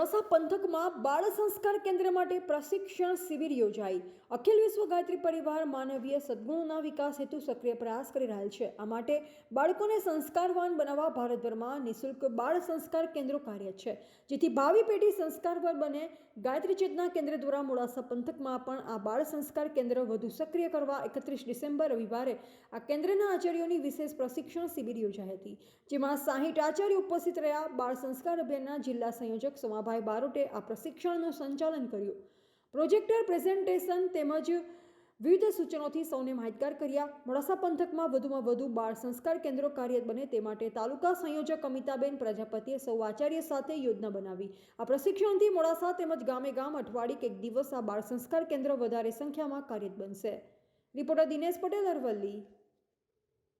મોડાસા પંથકમાં બાળ સંસ્કાર કેન્દ્ર માટે પ્રશિક્ષણ શિબિર યોજાઈ. અખિલ વિશ્વ ગાયત્રી પરિવાર માનવીય સદ્ગુણોના વિકાસ હેતુ સક્રિય પ્રયાસ કરી રહેલ છે. આ માટે બાળકોને સંસ્કારવાન બનાવવા ભારતભરમાં નિઃશુલ્ક બાળ સંસ્કાર કેન્દ્રો કાર્ય છે. જેથી ભાવિ પેઢી સંસ્કારવાન બને. ગાયત્રી ચેતના કેન્દ્ર દ્વારા મોડાસા પંથકમાં પણ આ બાળ સંસ્કાર કેન્દ્ર વધુ સક્રિય કરવા એકત્રીસ ડિસેમ્બર રવિવારે આ કેન્દ્રના આચાર્યોની વિશેષ પ્રશિક્ષણ શિબિર યોજાઈ હતી. જેમાં સાહીઠ આચાર્ય ઉપસ્થિત રહ્યા. બાળ સંસ્કાર અભિયાનના જિલ્લા સંયોજક સોમાભાઈ બારોટે આ પ્રશિક્ષણનું સંચાલન કર્યું. પ્રોજેક્ટર પ્રેઝન્ટેશન તેમજ વિવિધ સૂચનોથી સૌને માહિતગાર કર્યા. મોડાસા પંથકમાં વધુમાં વધુ બાળ સંસ્કાર કેન્દ્રો કાર્યરત બને તે માટે તાલુકા સંયોજક અમિતાબેન પ્રજાપતિએ સૌ આચાર્ય સાથે યોજના બનાવી. આ પ્રશિક્ષણથી મોડાસા તેમજ ગામે ગામ અઠવાડિયે એક દિવસ આ બાળ સંસ્કાર કેન્દ્ર વધારે સંખ્યામાં કાર્યરત બનશે. રિપોર્ટર દિનેશ પટેલ અરવલ્લી.